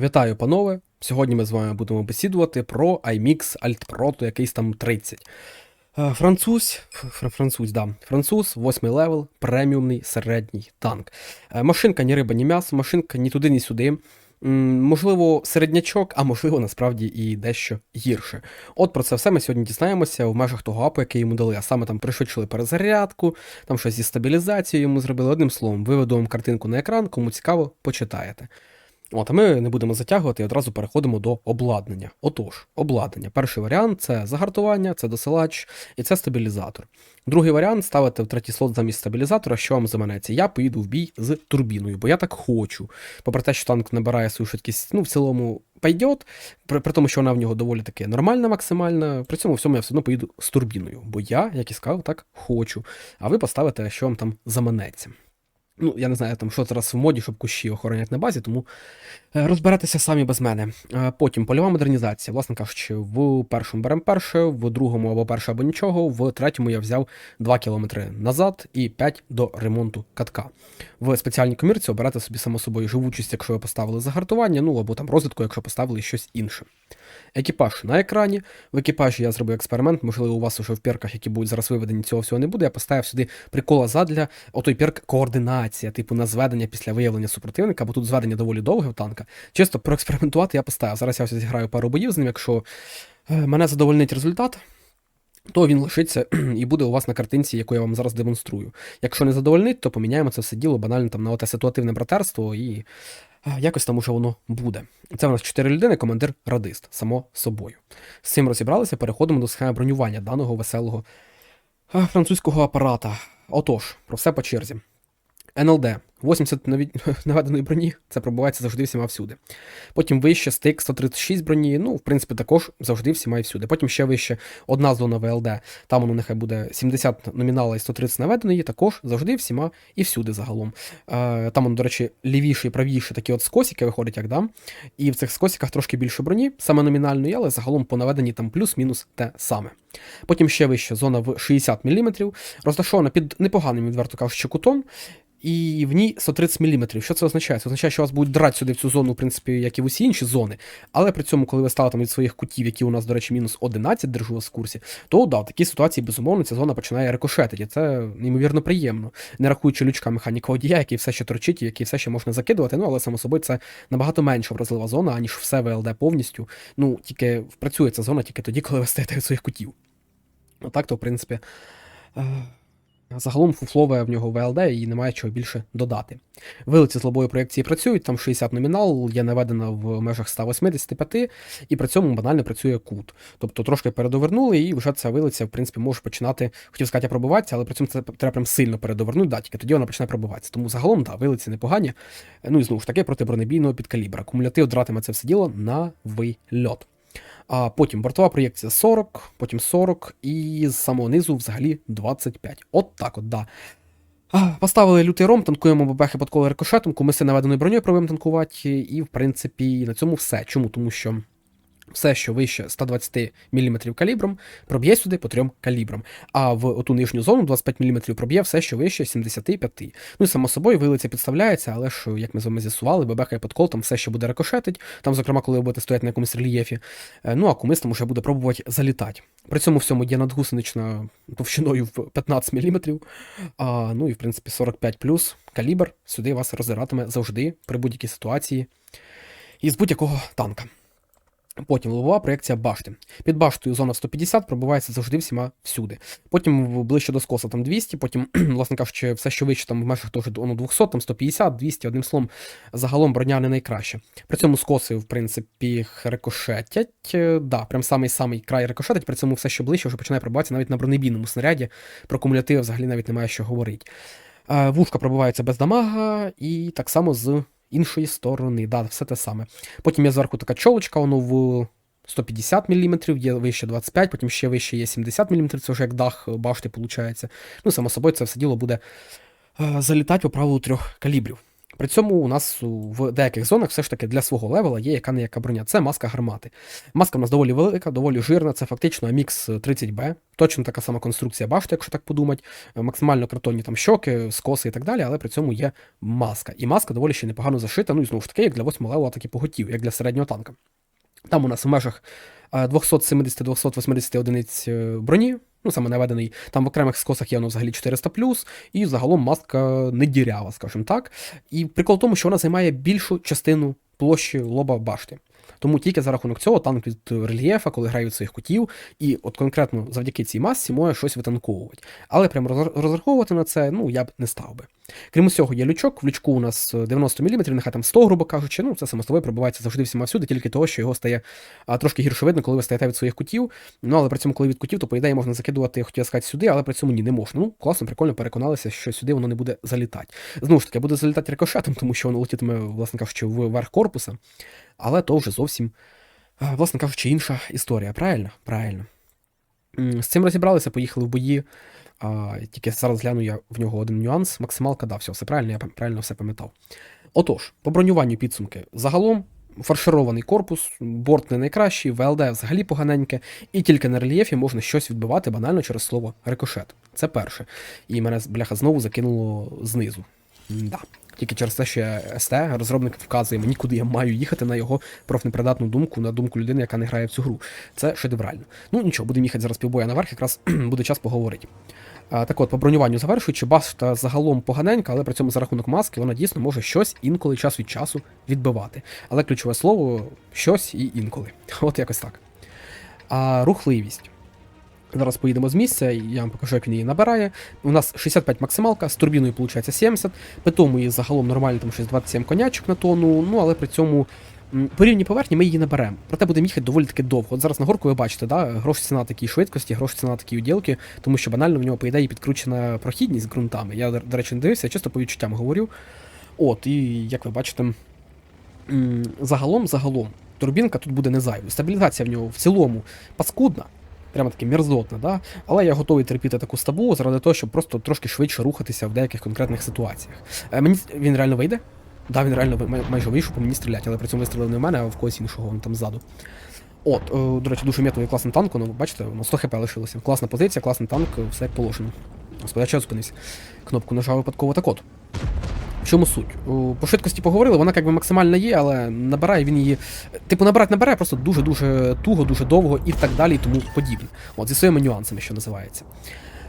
Вітаю, панове! Сьогодні ми з вами будемо бесідувати про iMix Alt Pro, якийсь там 30. Е, Француз, фр- француз, да. Француз, 8 левел, преміумний середній танк. Е, Машинка ні риба, ні м'ясо, машинка ні туди, ні сюди. Можливо, середнячок, а можливо, насправді і дещо гірше. От про це все ми сьогодні дізнаємося в межах того апу, який йому дали. А саме там пришвидшили перезарядку, там щось зі стабілізацією йому зробили. Одним словом, виведу вам картинку на екран, кому цікаво, почитаєте. От, а ми не будемо затягувати і одразу переходимо до обладнання. Отож, обладнання. Перший варіант це загартування, це досилач і це стабілізатор. Другий варіант ставити в третій слот замість стабілізатора, що вам заманеться. Я поїду в бій з турбіною, бо я так хочу. Попри те, що танк набирає свою швидкість, ну, в цілому пойдет, при, при тому, що вона в нього доволі таки нормальна, максимальна. При цьому всьому я все одно поїду з турбіною, бо я, як і сказав, так хочу. А ви поставите, що вам там заманеться. Ну, я не знаю, там що зараз в моді, щоб кущі охоронять на базі, тому е, розберетеся самі без мене. Е, Потім польова модернізація. Власне кажучи, в першому беремо перше, в другому або перше, або нічого, в третьому я взяв 2 кілометри назад і 5 до ремонту катка. В спеціальній комірці оберете собі само собою живучість, якщо ви поставили загартування, ну або там розвитку, якщо поставили щось інше. Екіпаж на екрані. В екіпажі я зробив експеримент, можливо, у вас уже в перках, які будуть зараз виведені, цього всього не буде. Я поставив сюди прикола задля отой перк координація, типу на зведення після виявлення супротивника, бо тут зведення доволі довге в танка. Чисто проекспериментувати я поставив. Зараз я ось зіграю пару боїв з ним, якщо е, мене задовольнить результат. То він лишиться і буде у вас на картинці, яку я вам зараз демонструю. Якщо не задовольнить, то поміняємо це все діло банально там на оте ситуативне братерство і е, якось там уже воно буде. Це у нас 4 людини, командир радист, само собою. З цим розібралися, переходимо до схеми бронювання даного веселого е, французького апарата. Отож, про все по черзі. НЛД 80 наведеної броні, це пробувається завжди всіма всюди. Потім вище стик 136 броні, ну, в принципі, також завжди всіма і всюди. Потім ще вище одна зона ВЛД, там воно нехай буде 70 номінала і 130 наведеної, також завжди всіма і всюди загалом. Е, там, воно, до речі, лівіше і правіше такі от скосики виходять, як дам. І в цих скосиках трошки більше броні, саме номінальної, але загалом по наведенні там плюс-мінус те саме. Потім ще вище зона в 60 мм, розташована під непоганим, відверто кажучи, кутом. І в ній 130 мм. Що це означає? Це означає, що вас будуть драти сюди в цю зону, в принципі, як і в усі інші зони. Але при цьому, коли ви ставите від своїх кутів, які у нас, до речі, мінус 11, держу вас в курсі, то да, в такій ситуації, безумовно, ця зона починає рикошетити. Це неймовірно приємно. Не рахуючи лючка механіка водія, який все ще торчить, який все ще можна закидувати. Ну, але само собою це набагато менша вразлива зона, аніж все ВЛД повністю. Ну, тільки працює ця зона тільки тоді, коли ви стаєте від своїх кутів. Отак, то, в принципі. Загалом фуфлове в нього ВЛД і немає чого більше додати. Вилиці з лобової проєкції працюють, там 60 номінал, є наведена в межах 185, і при цьому банально працює кут. Тобто трошки передовернули, і вже ця вилиця, в принципі, може починати, хотів сказати, пробиватися, але при цьому це треба прям сильно передовернути, да, тільки тоді вона починає пробиватися. Тому загалом, да, вилиці непогані. Ну і знову ж таки, проти бронебійного підкалібра. Кумулятив дратиме це все діло на вильот. А потім бортова проєкція 40, потім 40 і з самого низу взагалі 25. От так от, да. Поставили лютий ром, танкуємо бабехи коло рикошетом, кумиси наведеною броньою пробуємо танкувати, і, в принципі, на цьому все. Чому? Тому що все, що вище 120 мм калібром, проб'є сюди по трьом калібрам. А в оту нижню зону 25 мм проб'є все, що вище 75. Ну і само собою вилиця підставляється, але ж, як ми з вами з'ясували, бебеха і подкол, там все ще буде рикошетить, там, зокрема, коли ви будете стояти на якомусь рельєфі. Е, Ну а кумис там вже буде пробувати залітати. При цьому всьому є надгусенична товщиною в 15 мм, а, ну і в принципі 45 плюс калібр сюди вас роззиратиме завжди при будь-якій ситуації із будь-якого танка. Потім лобова проєкція башти. Під баштою зона 150 пробивається завжди всіма всюди. Потім ближче до скоса там 200, потім, власне кажучи, все, що вище там в межах теж ну, 200, там 150, 200, одним словом, загалом броня не найкраща. При цьому скоси, в принципі, рикошетять. Е, Да, прям самий-самий край рикошетить, при цьому все, що ближче, вже починає пробиватися навіть на бронебійному снаряді. Про кумулятив взагалі навіть немає що говорити. Е, Вушка пробивається без дамага, і так само з іншої сторони. Да, все те саме. Потім є зверху така чолочка, воно в 150 мм, є вище 25, потім ще вище є 70 мм, це вже як дах башти, виходить. Ну, само собою, це все діло буде е, залітати по правилу трьох калібрів. При цьому у нас в деяких зонах все ж таки для свого левела є яка не яка броня. Це маска гармати. Маска в нас доволі велика, доволі жирна, це фактично MX 30B. Точно така сама конструкція башти, якщо так подумати. Максимально картонні там щоки, скоси і так далі, але при цьому є маска. І маска доволі ще непогано зашита, ну і знову ж таки, як для 8 левела, так і поготів, як для середнього танка. Там у нас в межах 270-280 одиниць е, броні, ну саме наведений, там в окремих скосах є воно взагалі 400 і загалом маска не дірява, скажімо так. І прикол в тому, що вона займає більшу частину площі лоба башти. Тому тільки за рахунок цього танк від рельєфа, коли грає від своїх кутів, і от конкретно завдяки цій масці може щось витанковувати. Але прямо розраховувати на це, ну я б не став би. Крім усього, є лючок. В лючку у нас 90 мм, нехай там 100, грубо кажучи, ну це само собою пробивається завжди всіма всюди, тільки того, що його стає а, трошки гірше видно, коли ви стаєте від своїх кутів. Ну але при цьому, коли від кутів, то по ідеї можна закидувати, хотів сказати, сюди, але при цьому ні, не можна. Ну, класно, прикольно переконалися, що сюди воно не буде залітати. Знову ж таки, буде залітати рикошетом, тому що воно летітиме, власне кажучи, вверх корпуса. Але то вже зовсім, власне кажучи, інша історія. Правильно? Правильно. З цим розібралися, поїхали в бої. А, Тільки зараз гляну я в нього один нюанс. Максималка да, все, все правильно, я правильно все пам'ятав. Отож, по бронюванню підсумки. Загалом фарширований корпус, борт не найкращий, ВЛД взагалі поганеньке, і тільки на рельєфі можна щось відбивати банально через слово рикошет. Це перше. І мене бляха знову закинуло знизу. Да. Тільки через те, що я СТ, розробник вказує мені, куди я маю їхати на його профнепридатну думку, на думку людини, яка не грає в цю гру. Це шедеврально. Ну нічого, будемо їхати зараз півбоя наверх, якраз буде час поговорити. Так от, по бронюванню завершуючи, башта загалом поганенька, але при цьому за рахунок маски вона дійсно може щось інколи час від часу відбивати. Але ключове слово щось і інколи. От якось так. А рухливість. Зараз поїдемо з місця, я вам покажу, як він її набирає. У нас 65 максималка, з турбіною виходить 70, питому її загалом нормально, там щось 27 конячок на тонну, ну але при цьому по рівні поверхні ми її наберемо. Проте будемо їхати доволі таки довго. От зараз на горку ви бачите, да? грош ціна такій швидкості, грош ціна такій уділки, тому що банально в нього, по ідеї, підкручена прохідність ґрунтами. Я, до речі, не дивився, я чисто по відчуттям говорю. От, і як ви бачите, загалом, загалом, турбінка тут буде не зайвою. Стабілізація в нього в цілому паскудна прямо таки мерзотна, да? але я готовий терпіти таку стабу заради того, щоб просто трошки швидше рухатися в деяких конкретних ситуаціях. Е, мені Він реально вийде? Да, він реально май майже вийшов по мені стріляти, але при цьому вистрілив не в мене, а в когось іншого там ззаду. От, е, до речі, дуже метовий класний танк, ну бачите, воно 100 хп лишилося. Класна позиція, класний танк, все як положено. Господи, я зупинився. Кнопку нажав випадково так от. В чому суть? По швидкості поговорили, вона якби максимальна є, але набирає він її. Типу, набирати набирає просто дуже-дуже туго, дуже довго і так далі, і тому подібне. От, зі своїми нюансами, що називається.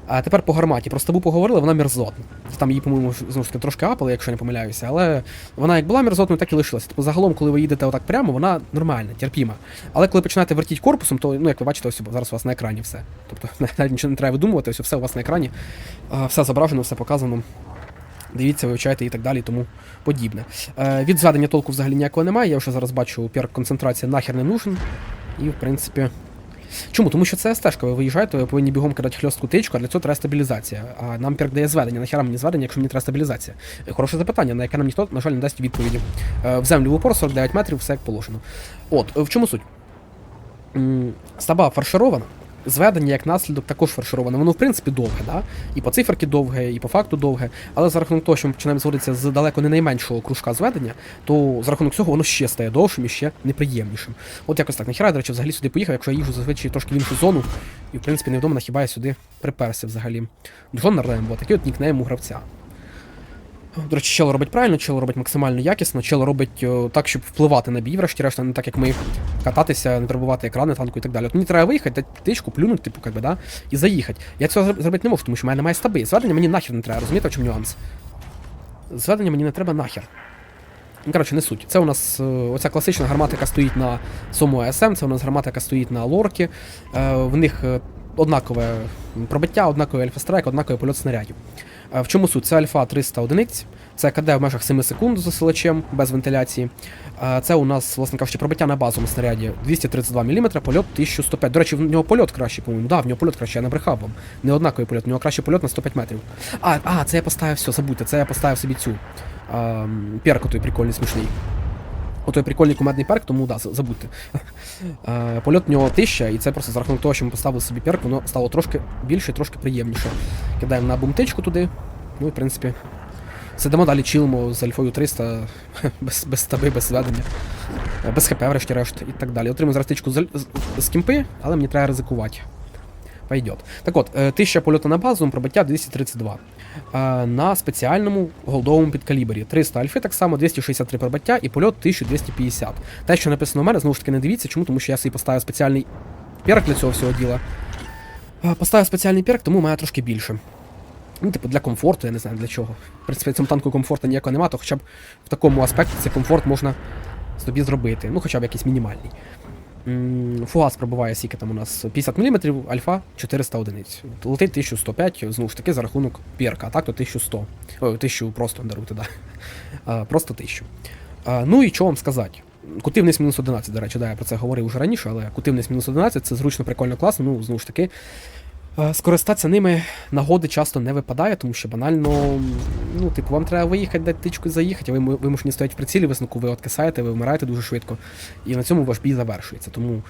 А тепер по гарматі. Про стабу поговорили, вона мерзотна. Там її, по-моєму, знову ж таки трошки апали, якщо не помиляюся, але вона як була мерзотною, так і лишилася. Тобто загалом, коли ви їдете отак прямо, вона нормальна, терпіма. Але коли починаєте вертіти корпусом, то, ну, як ви бачите, ось зараз у вас на екрані все. Тобто навіть нічого не треба видумувати, ось все у вас на екрані, все зображено, все показано. Дивіться, вивчайте і так далі, тому подібне. Е, Від зведення толку взагалі ніякого немає. Я вже зараз бачу, пір концентрація нахер не нужен. І, в принципі. Чому? Тому що це стежка, ви виїжджаєте, ви повинні бігом кидати хльостку тичку, а для цього треба стабілізація. А нам перк дає зведення. Нахера мені зведення, якщо мені треба стабілізація? Хороше запитання, на яке нам ніхто, на жаль, не дасть відповіді. Е, в землю в упор 49 метрів, все як положено. От, в чому суть? Стаба фарширована зведення як наслідок також фаршироване. Воно, в принципі, довге, да? і по циферки довге, і по факту довге. Але за рахунок того, що ми починаємо зводитися з далеко не найменшого кружка зведення, то за рахунок цього воно ще стає довшим і ще неприємнішим. От якось так. Нахіра, до речі, взагалі сюди поїхав, якщо я їжу зазвичай трошки в іншу зону, і в принципі невдома нахіба я сюди приперся взагалі. Джон Рембо, такий от нікнейм у гравця. До речі, чело робить правильно, чело робить максимально якісно, чело робить о, так, щоб впливати на бій, врешті-решт, не так як ми кататися, не пробувати екрани, танку і так далі. От мені треба виїхати, дати тичку, плюнути, типу, как да, і заїхати. Я цього зробити не можу, тому що в мене немає стаби. Зведення мені нахер не треба, розумієте, в чому нюанс? Зведення мені не треба нахер. Ну, коротше, не суть. Це у нас оця класична гармата, яка стоїть на Сому АСМ, це у нас гармата, яка стоїть на лорки. Е, в них е, однакове пробиття, однаковий альфа-страйк, однаковий польот снарядів. Е, в чому суть? Це альфа 300 одиниць, це КД в межах 7 секунд з засилачем без вентиляції. Е, це у нас, власне кажучи, пробиття на базовому снаряді 232 мм, польот 1105. До речі, в нього польот кращий, по-моєму. Да, в нього польот кращий, я набрехав вам. Не однаковий польот, в нього кращий польот на 105 метрів. А, а, це я поставив все, забудьте, це я поставив собі цю. А, прикольний смішний. Отой прикольний кумедний перк, тому да, забудьте. Е, Польот в нього 1000, і це просто за рахунок того, що ми поставили собі перк, воно стало трошки більше трошки приємніше. Кидаємо на бумтичку туди. Ну і в принципі. Сидимо далі, чилимо з альфою 300 без, без стаби, без зведення, без хп, врешті-решт і так далі. Отримую зараз тичку з, з, з кімпи, але мені треба ризикувати. Пойдет. Так от, е, 1000 польоту на базу, пробиття 232. Е, На спеціальному голдовому підкалібрі. 300 альфи, так само, 263 пробиття і польот 1250. Те, що написано у мене, знову ж таки, не дивіться, чому, тому що я собі поставив спеціальний перк для цього всього діла. Е, Поставив спеціальний перк, тому має трошки більше. Ну, типу, для комфорту, я не знаю для чого. В принципі, цьому танку комфорту ніякого немає, то хоча б в такому аспекті цей комфорт можна собі зробити. Ну, хоча б якийсь мінімальний. Фугас пробиває скільки там у нас 50 мм, альфа 400 одиниць. Летить 1105, знову ж таки, за рахунок П'єрка, а так то 1100. Ой, 1000 просто даруйте, да. Просто 1000. Ну і що вам сказати? Кутивність мінус 11, до речі, да, я про це говорив уже раніше, але кутивність мінус 11 це зручно, прикольно, класно. Ну, знову ж таки, скористатися ними нагоди часто не випадає, тому що банально, ну, типу, вам треба виїхати, дати тичку заїхати, а ви вимушені стоять в прицілі, висновку ви откисаєте, ви вмираєте дуже швидко. І на цьому ваш бій завершується. Тому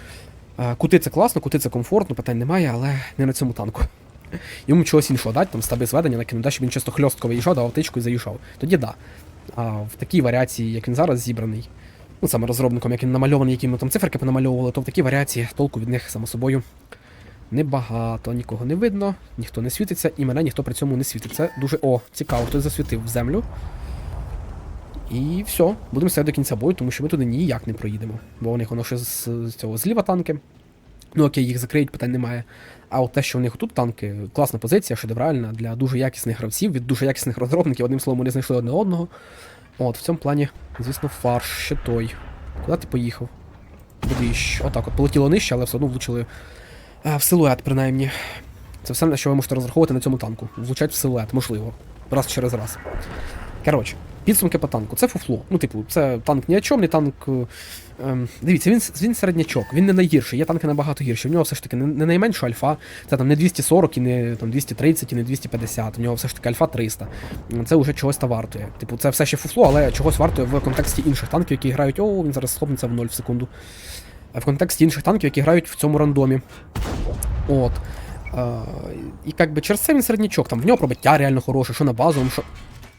е, кути це класно, кути це комфортно, питань немає, але не на цьому танку. Йому чогось іншого дати, там стаби зведення накинути, да, щоб він часто хльостко виїжджав, давав тичку і заїжджав. Тоді да. А в такій варіації, як він зараз зібраний, ну саме розробником, як він намальований, які ми там циферки понамальовували, то в такій варіації толку від них, само собою, небагато. Нікого не видно, ніхто не світиться, і мене ніхто при цьому не світить. Це дуже о, цікаво, хтось засвітив в землю. І все, будемо стояти до кінця бою, тому що ми туди ніяк не проїдемо. Бо у них воно ще з, з цього зліва танки. Ну окей, їх закриють, питань немає. А от те, що у них тут танки, класна позиція, шедевральна для дуже якісних гравців, від дуже якісних розробників, одним словом, вони знайшли одне одного. От, в цьому плані, звісно, фарш ще той. Куди ти поїхав? Будиш. Отак, от полетіло нижче, але все одно влучили в силует, принаймні. Це все, на що ви можете розраховувати на цьому танку. Влучать в силует, можливо. Раз через раз. Коротше, підсумки по танку. Це фуфло. Ну, типу, це танк ні о чому, не танк. е, Ем, дивіться, він, він середнячок, він не найгірший, є танки набагато гірші. В нього все ж таки не, не найменша альфа, це там не 240 і не там, 230 і не 250. У нього все ж таки альфа 300. Це вже чогось та вартує. Типу, це все ще фуфло, але чогось вартує в контексті інших танків, які грають, о, він зараз схопнеться в 0 в секунду. В контексті інших танків, які грають в цьому рандомі. От. І як би через це він середнячок, там в нього пробиття реально хороше, що на базовому, що,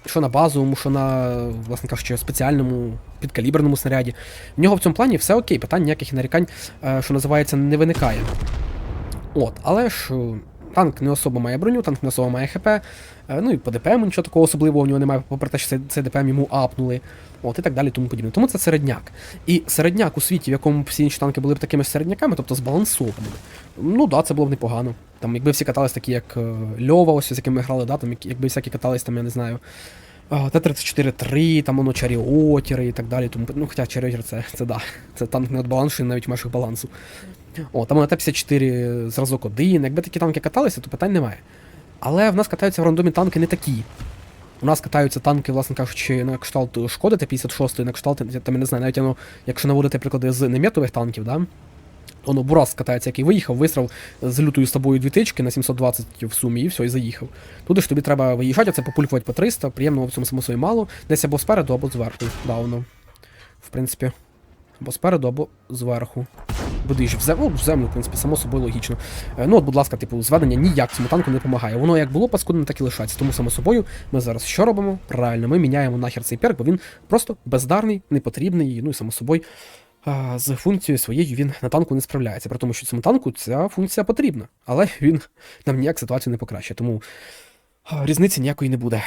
що на базовому, що на, власне кажучи, спеціальному підкаліберному снаряді. В нього в цьому плані все окей, питань ніяких нарікань, е, що називається, не виникає. От, але ж танк не особо має броню, танк не особо має ХП. е, Ну і по ДПМ нічого такого особливого в нього немає, попри те, що цей, цей ДПМ йому апнули. От і так далі, тому подібне. Тому це середняк. І середняк у світі, в якому всі інші танки були б такими середняками, тобто збалансованими. Ну да, це було б непогано. Там, якби всі катались такі, як е, Льова, ось з яким ми грали, да, там, якби всякі катались, там, я не знаю. Т-34-3, там воно чаріотери і так далі. Тому, ну, хоча чаріотер це, це да. Це танк не відбаланшений навіть в межах балансу. О, там на Т-54 зразок 1. Якби такі танки каталися, то питань немає. Але в нас катаються в рандомі танки не такі. У нас катаються танки, власне кажучи, на кшталт Шкоди Т-56, на кшталт, я там не знаю, навіть воно, якщо наводити приклади з неметових танків, да? Воно Бурас катається, який виїхав, висрав з лютою з тобою дві тички на 720 в сумі, і все, і заїхав. Туди ж тобі треба виїжджати, а це популькувати по 300, приємного в цьому само собі мало. Десь або спереду, або зверху. Да, воно. В принципі, або спереду, або зверху. Будеш в землю, ну, в землю, в принципі, само собою логічно. Е, Ну, от, будь ласка, типу, зведення ніяк цьому танку не допомагає. Воно як було паскудне, так і лишається. Тому, само собою, ми зараз що робимо? Правильно, ми міняємо нахер цей перк, бо він просто бездарний, непотрібний, ну і само собою. З функцією своєю він на танку не справляється, при тому, що цьому танку ця функція потрібна, але він нам ніяк ситуацію не покращує, тому різниці ніякої не буде.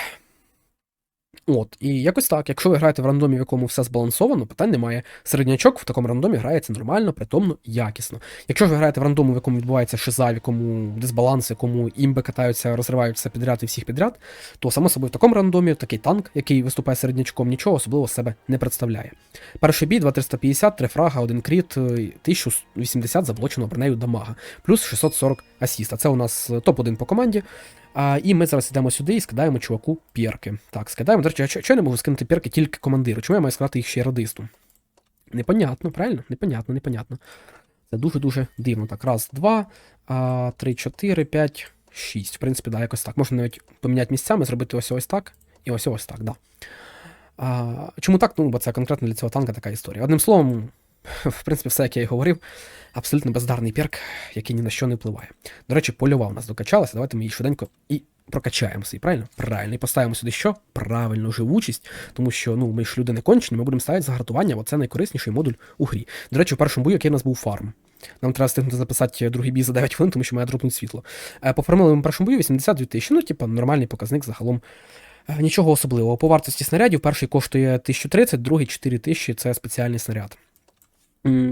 От, і якось так, якщо ви граєте в рандомі, в якому все збалансовано, питань немає. Середнячок в такому рандомі грається нормально, притомно, якісно. Якщо ж ви граєте в рандому, в якому відбувається шиза, в якому дисбаланс, в якому імби катаються, розриваються підряд і всіх підряд, то само собою в такому рандомі такий танк, який виступає середнячком, нічого особливого з себе не представляє. Перший бій 2350, 3 фрага, 1 кріт, е, 1080 заблоченого бронею дамага, плюс 640 асіста. Це у нас е, топ-1 по команді. А, і ми зараз йдемо сюди і скидаємо чуваку пірки. Так, скидаємо. До речі, чого я не можу скинути пірки тільки командиру? Чому я маю скидати їх ще радисту? Непонятно, правильно? Непонятно, непонятно. Це дуже-дуже дивно. Так, раз, два, а, три, чотири, п'ять, шість. В принципі, да, якось так. Можна навіть поміняти місцями, зробити ось ось так і ось ось так, да. А, чому так? Ну, бо це конкретно для цього танка така історія. Одним словом, в принципі, все, як я і говорив, абсолютно бездарний перк, який ні на що не впливає. До речі, польова у нас докачалася. Давайте ми її швиденько і прокачаємо свій, правильно? Правильно. І поставимо сюди що? Правильно, живучість, тому що ну, ми ж люди не кончені, ми будемо ставити загартування, бо це найкорисніший модуль у грі. До речі, в першому бою, який у нас був фарм. Нам треба встигнути записати другий бій за 9 хвилин, тому що має дропнуть світло. Е, Пофармили ми в першому бою 82 тисячі, ну, типа, нормальний показник загалом. Е, Нічого особливого. По вартості снарядів перший коштує 1030, другий 4000 це спеціальний снаряд.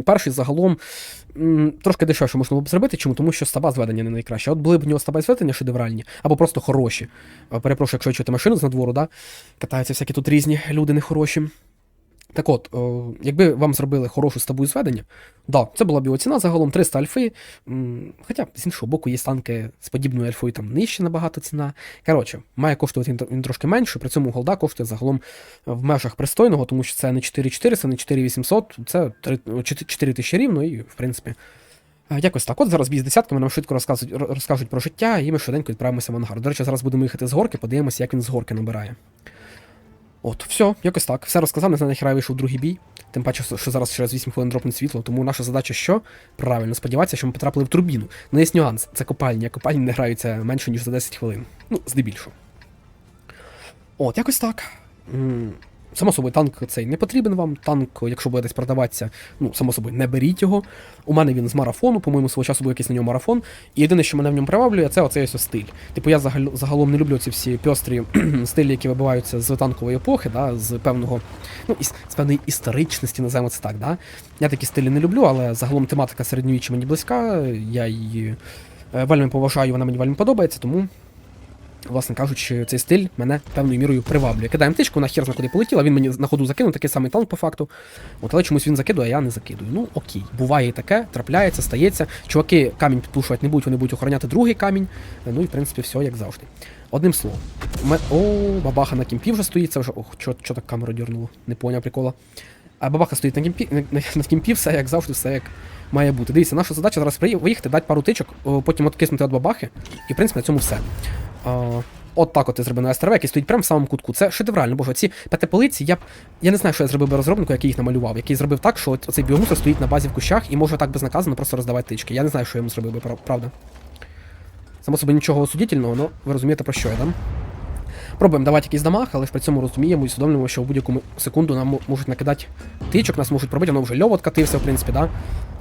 Перший загалом трошки дешевше можна було б зробити. Чому? Тому що стаба зведення не найкраще. От були б в нього стаба зведення шедевральні, або просто хороші. Е, Перепрошую, якщо чуєте машину з надвору, да? катаються всякі тут різні люди нехороші. Так от, о, якби вам зробили хорошу стабу зведення, да, це була б його ціна загалом 300 альфи. м, Хоча, з іншого боку, є танки з подібною альфою там нижче набагато ціна. Коротше, має коштувати він, трошки менше, при цьому голда коштує загалом в межах пристойного, тому що це не 4400, не 4800, це 4 тисячі рівно, і, в принципі, е, якось так. От зараз бій з десятками нам швидко розказують, ро- розкажуть про життя, і ми швиденько відправимося в ангар. До речі, зараз будемо їхати з горки, подивимося, як він з горки набирає. От, все, якось так. Все розказав, не знаю, я вийшов другий бій. Тим паче, що- зараз через 8 хвилин дропне світло, тому наша задача що? Правильно, сподіватися, що ми потрапили в турбіну. Ну, є нюанс, це копальні, копальні не граються менше, ніж за 10 хвилин. Ну, здебільшого. От, якось так. Само собою, танк цей не потрібен вам. Танк, якщо буде десь продаватися, ну, само собою, не беріть його. У мене він з марафону, по-моєму, свого часу був якийсь на ньому марафон. І єдине, що мене в ньому приваблює, це оцей ось стиль. Типу, я загал- загалом не люблю ці всі пьострі стилі, які вибиваються з танкової епохи, да, з певного, ну, із, з певної історичності, називаємо це так. Да. Я такі стилі не люблю, але загалом тематика середньовіччя мені близька. Я її е, вельми поважаю, вона мені вельми подобається, тому. Власне кажучи, цей стиль мене певною мірою приваблює. Кидаємо тичку, вона хер куди полетіла, він мені на ходу закинув, такий самий танк по факту. От, але чомусь він закидує, а я не закидую. Ну окей, буває і таке, трапляється, стається. Чуваки камінь підпушувати не будуть, вони будуть охороняти другий камінь. Ну і в принципі все як завжди. Одним словом. Ме... О, бабаха на кімпі вже стоїть, це вже. Ох, чо так камеру дернуло, не поняв прикола. А бабаха стоїть на кімпі, на, на, кімпі, все як завжди, все як має бути. Дивіться, наша задача зараз виїхати, дати пару тичок, потім откиснути від бабахи, і в принципі на цьому все. А, От так от я зробив на СТРВ, який стоїть прямо в самому кутку. Це шедеврально, боже, ці п'ятиполиці, я б. Я не знаю, що я зробив би розробнику, який їх намалював, який зробив так, що от оцей біомусор стоїть на базі в кущах і може так безнаказано просто роздавати тички. Я не знаю, що йому зробив би, правда. Само собі нічого осудительного, але ви розумієте, про що я, да? Пробуємо давати якийсь дамаг, але ж при цьому розуміємо і усвідомлюємо, що в будь-яку секунду нам можуть накидати тичок, нас можуть пробити, воно вже льов откатився, в принципі, да?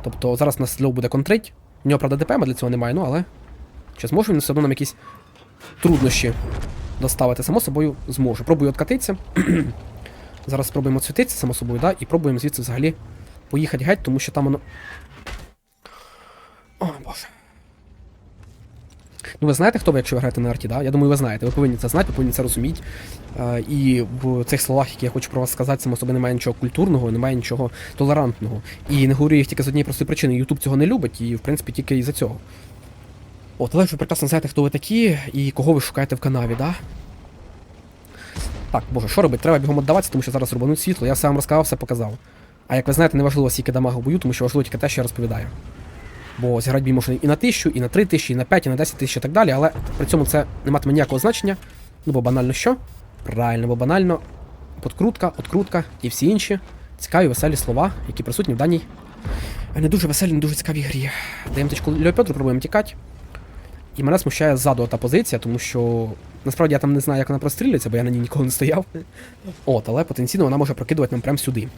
Тобто зараз нас льов буде контрить. У нього, правда, ДПМ, для цього немає, ну але. Чи зможе він все одно нам якісь труднощі доставити, само собою зможе. Пробую откатитися. Зараз спробуємо світитися, само собою, да, і пробуємо звідси взагалі поїхати геть, тому що там воно. О, боже. Ну, ви знаєте, хто ви, якщо ви граєте на арті, да? Я думаю, ви знаєте. Ви повинні це знати, ви повинні це розуміти. Е, і в цих словах, які я хочу про вас сказати, само собі немає нічого культурного, немає нічого толерантного. І не говорю їх тільки з однієї простої причини. Ютуб цього не любить, і в принципі тільки із-за цього. От, але ви прекрасно знаєте, хто ви такі і кого ви шукаєте в канаві, да? Так, боже, що робити? Треба бігом віддаватися, тому що зараз рубануть світло. Я все вам розказав, все показав. А як ви знаєте, не важливо скільки дамагу бою, тому що важливо тільки те, що я розповідаю. Бо зіграти бій можна і на тисячу, і на три тисячі, і на 5, і на 10 тисяч і так далі, але при цьому це не матиме ніякого значення. Ну бо банально що? Правильно, бо банально подкрутка, открутка і всі інші цікаві веселі слова, які присутні в даній е, не дуже веселій, не дуже цікавій грі. Даємо тичку Леопетру, пробуємо тікати. І мене смущає ззаду та позиція, тому що насправді я там не знаю, як вона простріляться, бо я на ній ніколи не стояв. От, але потенційно вона може прокидувати нам прямо сюди.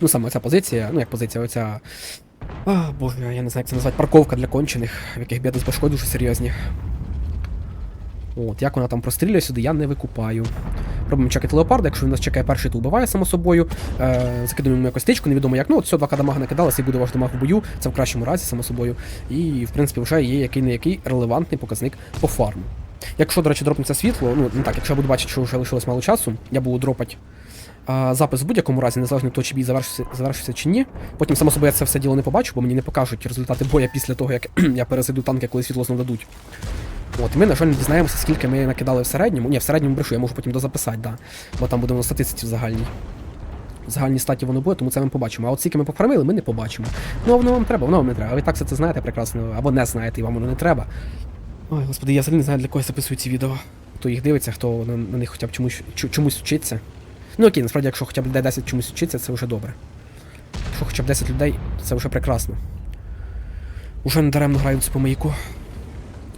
Ну, саме ця позиція, ну як позиція, оця. А, боже, я не знаю, як це назвати, парковка для кончених, в яких біди з башкою дуже серйозні. От, як вона там прострілює сюди, я не викупаю. Пробуємо чекати леопарда, якщо він нас чекає перший, то вбиває само собою. Е, закидуємо якусь тичку, невідомо як. Ну, от все, два дамага накидалося і буде ваш дамаг у бою. Це в кращому разі, само собою. І, в принципі, вже є який не який релевантний показник по фарму. Якщо, до речі, дропнеться світло, ну не так, якщо я буду бачити, що вже лишилось мало часу, я буду дропати а, запис в будь-якому разі, незалежно того, чи бій завершився, завершився чи ні. Потім, само собою, я це все діло не побачу, бо мені не покажуть результати боя після того, як я перезайду танки, коли світло знову дадуть. От, і ми, на жаль, не дізнаємося, скільки ми накидали в середньому. Ні, в середньому брешу, я можу потім дозаписати, да. Бо там будемо на статистиці в загальній. В загальній статі воно буде, тому це ми побачимо. А от скільки ми пофармили, ми не побачимо. Ну, воно вам треба, воно вам не треба. Ви так все це знаєте прекрасно, або не знаєте, і вам воно не треба. Ой, господи, я взагалі не знаю, для кого я записую ці відео. Хто їх дивиться, хто на, на них хоча б чомусь, чомусь вчиться. Ну окей, насправді, якщо хоча б людей 10 чомусь вчиться, це вже добре. Якщо хоча б 10 людей, це вже прекрасно. Уже не даремно грають по маяку.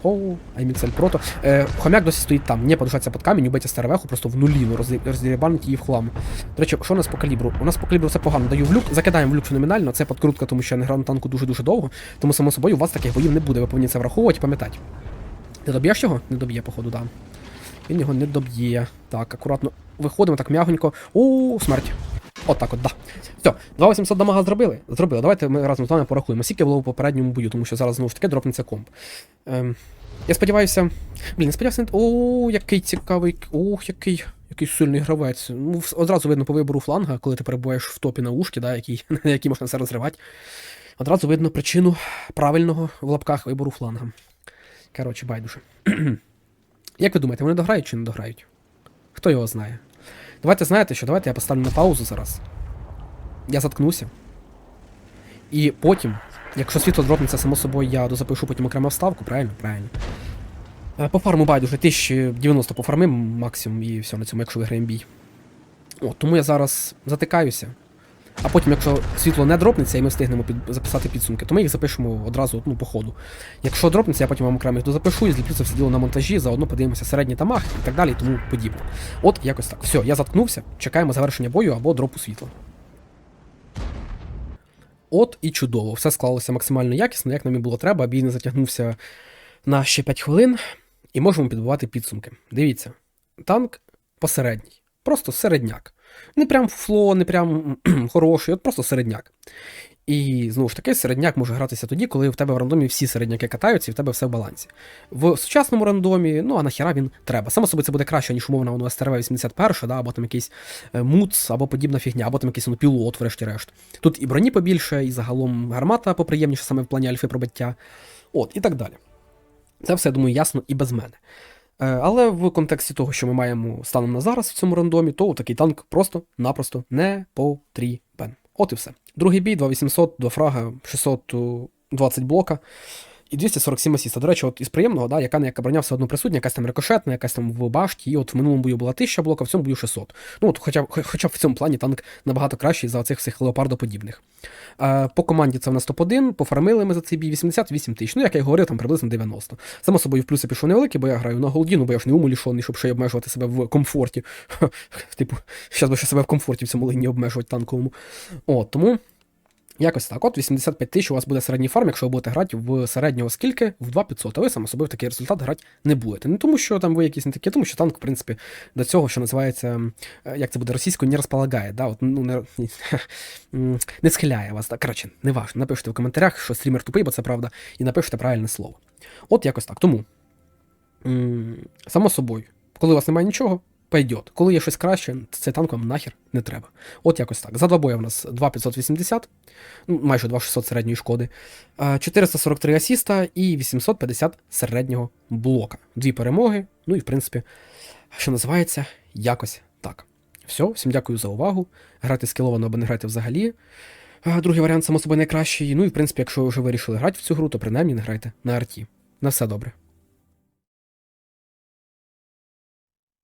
О, Айміксель Прото. Е, хомяк досі стоїть там. Не подушаться під камінь, убийте стервеху, просто в нуліну роздірібанить її в хлам. До речі, що у нас по калібру? У нас по калібру все погано. Даю в люк, закидаємо в люк феноменально. Це подкрутка, тому що я не грав на танку дуже-дуже довго. Тому, само собою, у вас таких боїв не буде. Ви повинні це враховувати пам'ятати. Ти доб'єш його? Не доб'є, походу, да. Він його не доб'є. Так, акуратно виходимо, так м'ягонько. У смерть. От так от, да. Все, 2800 дамага зробили. Зробили. Давайте ми разом з вами порахуємо. Скільки було в попередньому бою, тому що зараз знову ж таки дропнеться комп. Ем, я сподіваюся. Блін, я сподіваюся. на- О, який цікавий. Ох, який. Який сильний гравець. Ну, одразу видно по вибору фланга, коли ти перебуваєш в топі на ушки, да, який, на який можна все розривати. Одразу видно причину правильного в лапках вибору фланга. Коротше, байдуже. Як ви думаєте, вони дограють чи не дограють? Хто його знає? Давайте знаєте що, давайте я поставлю на паузу зараз. Я заткнуся. І потім, якщо світло дропнеться, само собою, я дозапишу потім окрему вставку, правильно? Правильно. Е, По фарму байдуже 1090 по фарми максимум і все на цьому, якщо виграємо бій. О, тому я зараз затикаюся. А потім, якщо світло не дропнеться і ми встигнемо під... записати підсумки, то ми їх запишемо одразу ну, по ходу. Якщо дропнеться, я потім вам окремо їх дозапишу і зліплю це все діло на монтажі, заодно подивимося середній тамах і так далі і тому подібне. От якось так. Все, я заткнувся, чекаємо завершення бою або дропу світла. От і чудово. Все склалося максимально якісно, як нам і було треба, бій не затягнувся на ще 5 хвилин, і можемо підбивати підсумки. Дивіться, танк посередній, просто середняк. Не прям фло, не прям хороший, от просто середняк. І знову ж таки, середняк може гратися тоді, коли в тебе в рандомі всі середняки катаються і в тебе все в балансі. В сучасному рандомі, ну а нахіра він треба. Само собі це буде краще, ніж умовно воно СТРВ 81, да, або там якийсь е, муц, або подібна фігня, або там якийсь ну, пілот, врешті-решт. Тут і броні побільше, і загалом гармата поприємніша саме в плані альфи пробиття. От, і так далі. Це все, я думаю, ясно і без мене. Е, Але в контексті того, що ми маємо станом на зараз в цьому рандомі, то такий танк просто-напросто не потрібен. От і все. Другий бій, 2800, 2 фрага, 620 блока і 247 асіста. До речі, от із приємного, да, яка не яка броня все одно присутня, якась там рикошетна, якась там в башті, і от в минулому бою була 1000 блока, в цьому бою 600. Ну, от хоча, хоча б в цьому плані танк набагато кращий за цих всіх леопардоподібних. Е, по команді це в нас топ-1, пофармили ми за цей бій 88 тисяч. Ну, як я й говорив, там приблизно 90. Само собою в плюси пішов невеликий, бо я граю на голді, ну бо я ж не уму лішоний, щоб ще й обмежувати себе в комфорті. типу, зараз би ще себе в комфорті в цьому лині обмежувати танковому. От, тому. Якось так. От 85 тисяч у вас буде середній фарм, якщо ви будете грати в середнього скільки? В 2500, а ви само собою в такий результат грати не будете. Не тому, що там ви якісь не такі, тому що танк, в принципі, до цього, що називається, е, як це буде російською, не розполагає. Да? От, ну, не, не схиляє вас. Так. Коротше, не важно. Напишіть в коментарях, що стрімер тупий, бо це правда, і напишіть правильне слово. От якось так. Тому, само собою, коли у вас немає нічого, пойдет. Коли є щось краще, цей танк вам нахер не треба. От якось так. За два бої у нас 2580, ну, майже 2600 середньої шкоди, е, 443 асіста і 850 середнього блока. Дві перемоги, ну і в принципі, що називається, якось так. Все, всім дякую за увагу. Грайте скіловано або не грайте взагалі. Другий варіант, само собою, найкращий. Ну і в принципі, якщо ви вже вирішили грати в цю гру, то принаймні не грайте на арті. На все добре.